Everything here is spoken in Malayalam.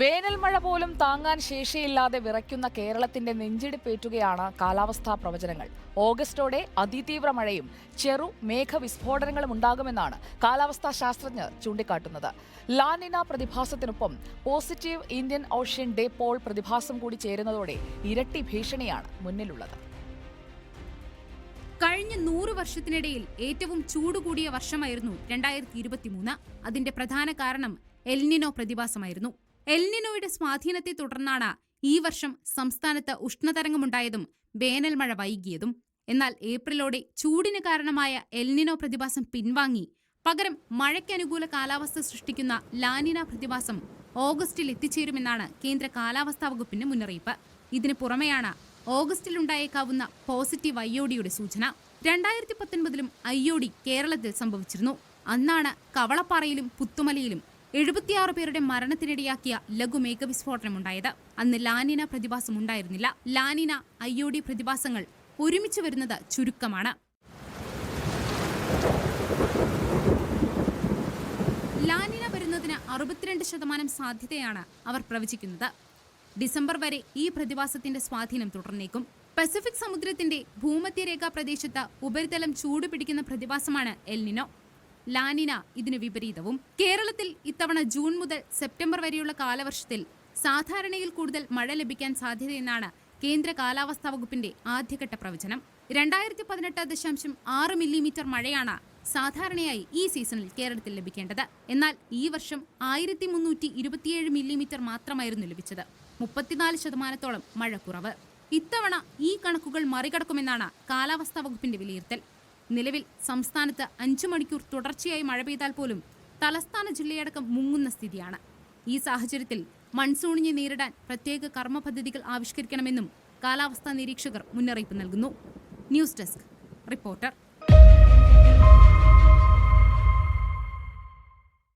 വേനൽ മഴ പോലും താങ്ങാൻ ശേഷിയില്ലാതെ വിറയ്ക്കുന്ന കേരളത്തിന്റെ നെഞ്ചിടിപ്പേറ്റുകയാണ് കാലാവസ്ഥാ പ്രവചനങ്ങൾ. ഓഗസ്റ്റോടെ അതിതീവ്ര മഴയും ചെറു മേഘവിസ്ഫോടനങ്ങളും ഉണ്ടാകുമെന്നാണ് കാലാവസ്ഥാ ശാസ്ത്രജ്ഞർ ചൂണ്ടിക്കാട്ടുന്നത്. ലാനിന പ്രതിഭാസത്തിനൊപ്പം positive Indian Ocean dipole പ്രതിഭാസം കൂടി ചേരുന്നതോടെ ഇരട്ടി ഭീഷണിയാണ് മുന്നിലുള്ളത്. കഴിഞ്ഞ നൂറ് വർഷത്തിനിടയിൽ ഏറ്റവും ചൂടുകൂടിയ വർഷമായിരുന്നു രണ്ടായിരത്തി ഇരുപത്തിമൂന്ന്. അതിന്റെ പ്രധാന കാരണം എൽനിനോ പ്രതിഭാസമായിരുന്നു. എൽനിനോയുടെ സ്വാധീനത്തെ തുടർന്നാണ് ഈ വർഷം സംസ്ഥാനത്ത് ഉഷ്ണതരംഗമുണ്ടായതും വേനൽ മഴ വൈകിയതും. എന്നാൽ ഏപ്രിലോടെ ചൂടിന് കാരണമായ എൽനിനോ പ്രതിഭാസം പിൻവാങ്ങി. പകരം മഴയ്ക്കനുകൂല കാലാവസ്ഥ സൃഷ്ടിക്കുന്ന ലാനിന പ്രതിഭാസം ഓഗസ്റ്റിൽ എത്തിച്ചേരുമെന്നാണ് കേന്ദ്ര കാലാവസ്ഥാ വകുപ്പിന്റെ മുന്നറിയിപ്പ്. ഇതിനു പുറമെയാണ് ഓഗസ്റ്റിൽ ഉണ്ടായേക്കാവുന്ന പോസിറ്റീവ് ഐഒഡിയുടെ സൂചന. രണ്ടായിരത്തി പത്തൊൻപതിലും ഐഒഡി കേരളത്തിൽ സംഭവിച്ചിരുന്നു. അന്നാണ് കവളപ്പാറയിലും പുത്തുമലയിലും എഴുപത്തിയാറ് പേരുടെ മരണത്തിനിടയാക്കിയ ലഘു മേഘവിസ്ഫോടനമുണ്ടായത് അന്ന് ലാനിന പ്രതിഭാസം ഉണ്ടായിരുന്നില്ല. ലാനിന ഐഒഡി പ്രതിഭാസങ്ങൾ ഒരുമിച്ച് വരുന്നത് ചുരുക്കമാണ്. ലാനിന വരുന്നതിന് അറുപത്തിരണ്ട് ശതമാനം സാധ്യതയാണ് അവർ പ്രവചിക്കുന്നത്. ഡിസംബർ വരെ ഈ പ്രതിഭാസത്തിന്റെ സ്വാധീനം തുടർന്നേക്കും. പസഫിക് സമുദ്രത്തിന്റെ ഭൂമധ്യരേഖാ പ്രദേശത്ത് ഉപരിതലം ചൂടുപിടിക്കുന്ന പ്രതിഭാസമാണ് എൽനിനോ. ലാനിന ഇതിന് വിപരീതവും. കേരളത്തിൽ ഇത്തവണ ജൂൺ മുതൽ സെപ്റ്റംബർ വരെയുള്ള കാലവർഷത്തിൽ സാധാരണയിൽ കൂടുതൽ മഴ ലഭിക്കാൻ സാധ്യതയെന്നാണ് കേന്ദ്ര കാലാവസ്ഥാ വകുപ്പിന്റെ ആദ്യഘട്ട പ്രവചനം. രണ്ടായിരത്തി പതിനെട്ട് ദശാംശം ആറ് മില്ലിമീറ്റർ മഴയാണ് സാധാരണയായി ഈ സീസണിൽ കേരളത്തിൽ ലഭിക്കേണ്ടത്. എന്നാൽ ഈ വർഷം ആയിരത്തി മുന്നൂറ്റി ഇരുപത്തിയേഴ് മില്ലിമീറ്റർ മാത്രമായിരുന്നു ലഭിച്ചത്. മുപ്പത്തിനാല് ശതമാനത്തോളം മഴ കുറവ് ഇത്തവണ ഈ കണക്കുകൾ മറികടക്കുമെന്നാണ് കാലാവസ്ഥാ വകുപ്പിന്റെ വിലയിരുത്തൽ. നിലവിൽ സംസ്ഥാനത്ത് അഞ്ചു മണിക്കൂർ തുടർച്ചയായി മഴ പെയ്താൽ പോലും തലസ്ഥാന ജില്ലയടക്കം മുങ്ങുന്ന സ്ഥിതിയാണ്. ഈ സാഹചര്യത്തിൽ മൺസൂണിനെ നേരിടാൻ പ്രത്യേക കർമ്മ പദ്ധതികൾ ആവിഷ്കരിക്കണമെന്നും കാലാവസ്ഥാ നിരീക്ഷകർ മുന്നറിയിപ്പ് നൽകുന്നു. News desk reporter